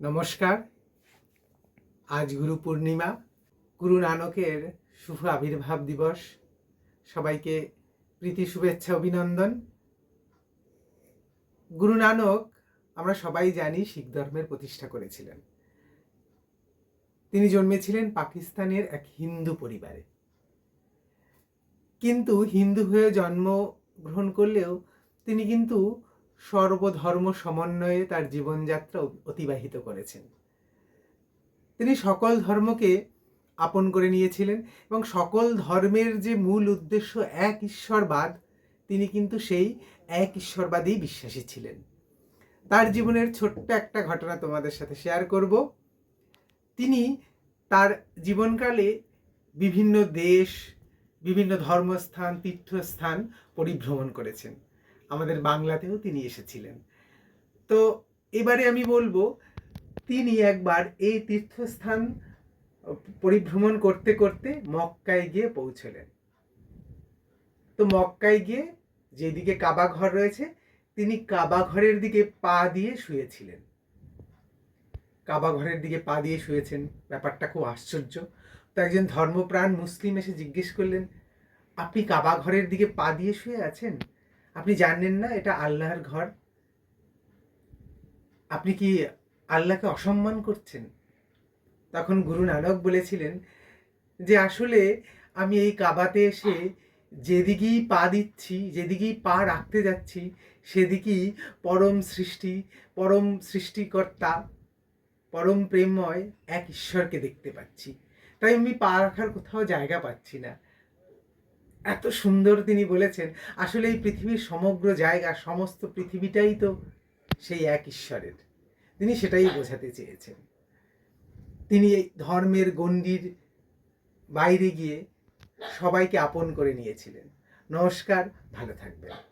নমস্কার। আজ গুরু পূর্ণিমা, গুরু নানকের শুভ আবির্ভাব দিবস। সবাইকে প্রীতি, শুভেচ্ছা, অভিনন্দন। গুরু নানক, আমরা সবাই জানি শিখ ধর্মের প্রতিষ্ঠা করেছিলেন। তিনি জন্মেছিলেন পাকিস্তানের এক হিন্দু পরিবারে। কিন্তু হিন্দু হয়ে জন্মগ্রহণ করলেও তিনি কিন্তু সর্বধর্ম সমন্বয়ে তার জীবনযাত্রা অতিবাহিত করেছেন। তিনি সকল ধর্মকে আপন করে নিয়েছিলেন এবং সকল ধর্মের যে মূল উদ্দেশ্য এক ঈশ্বরবাদ, তিনি কিন্তু সেই এক ঈশ্বরবাদেই বিশ্বাসী ছিলেন। তার জীবনের ছোট্ট একটা ঘটনা তোমাদের সাথে শেয়ার করব। তিনি তার জীবনকালে বিভিন্ন দেশ, বিভিন্ন ধর্মস্থান, তীর্থস্থান পরিভ্রমণ করেছেন। আমাদের বাংলাতেও তিনি এসেছিলেন। তো এবারে আমি বলব, তিনি একবার এই তীর্থস্থান পরিভ্রমণ করতে করতে মক্কায় গিয়ে পৌঁছলেন। তো মক্কায় গিয়ে যেদিকে কাবা ঘর রয়েছে, তিনি কাবা ঘরের দিকে পা দিয়ে শুয়েছিলেন। কাবা ঘরের দিকে পা দিয়ে শুয়েছেন, ব্যাপারটা খুব আশ্চর্য। তো একজন ধর্মপ্রাণ মুসলিম এসে জিজ্ঞেস করলেন, আপনি কাবা ঘরের দিকে পা দিয়ে শুয়ে আছেন? আপনি জানেন না এটা আল্লাহর ঘর? আপনি কি আল্লাহকে অসম্মান করছেন? তখন গুরু নানক বলেছিলেন যে, আসলে আমি এই কাবাতে এসে যেদিকেই পা দিচ্ছি, যেদিকেই পা রাখতে যাচ্ছি, সেদিকেই পরম সৃষ্টি, পরম সৃষ্টিকর্তা, পরম প্রেমময় এক ঈশ্বরকে দেখতে পাচ্ছি। তাই আমি পা রাখার কোথাও জায়গা পাচ্ছি না। এত সুন্দর তিনি বলেছেন, আসলে এই পৃথিবীর সমগ্র জায়গা, সমস্ত পৃথিবীটাই তো সেই এক ঈশ্বরের। তিনি সেটাই বোঝাতে চেয়েছেন। তিনি এই ধর্মের গণ্ডির বাইরে গিয়ে সবাইকে আপন করে নিয়েছিলেন। নমস্কার, ভালো থাকবেন।